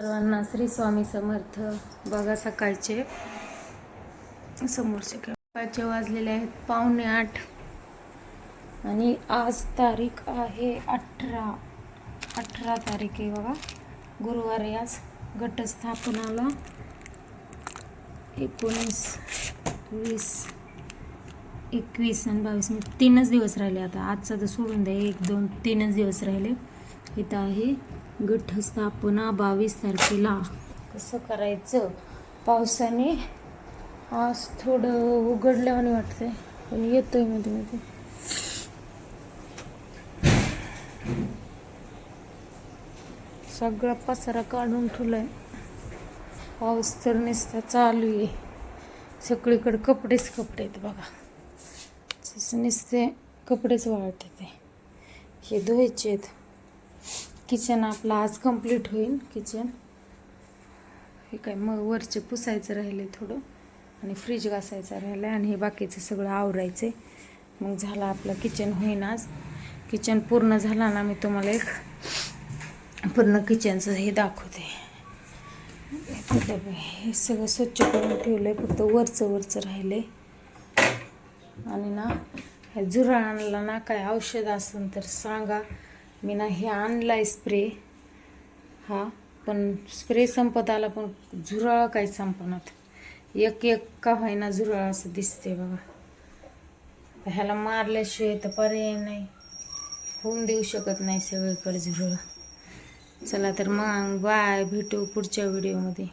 सर्वांना श्री स्वामी समर्थ. बघा सकाळचे. समोरचे सकाळचे वाजलेले आहेत पावणे आठ. आणि आज तारीख आहे अठरा. अठरा तारीख आहे बघा. गुरुवार आज घटस्थापनाला एकोणीस वीस एकवीस आणि बावीस. म्हणजे तीनच दिवस राहिले आता. आजचा तर सोडून द्या. एक दोन तीनच दिवस राहिले. इथं आहे. घटस्थापना बावीस तारखेला. कसं करायचं? पावसाने आज थोडं उघडल्यावानी वाटतंय. पण येतोयमध्ये मध्ये. सगळा पसारा काढून ठेवलाय. पाऊस तर नुसता चालू आहे. सगळीकडे कपडेच कपडे आहेत बघा. जसं नुसते कपडेच वाळत ते. हे धुवायचे आहेत. किचन आपलं आज कंप्लीट होईल किचन. हे काय मग वरचे पुसायचं राहिले थोडं आणि फ्रीज घासायचं राहिलं आणि हे बाकीचं सगळं आवरायचं मग झालं आपलं किचन होईन आज. किचन पूर्ण झाला ना मी तुम्हाला एक पूर्ण किचनचं हे दाखवते. हे सगळं स्वच्छ करून ठेवलं आहे फक्त वरचं वरचं राहिलं आणि ना ह्या आणला ना काय औषध असेल तर सांगा. मी ना हे आणलाय स्प्रे हा पण स्प्रे संपत आला पण झुरळ काही संपणार. एक एक का होईना झुरळ असं दिसते बघा. ह्याला मारल्याशिवाय तर पर्याय नाही. होऊन देऊ शकत नाही सगळीकडे झुरळ. चला तर मग बाय भेटू पुढच्या व्हिडिओमध्ये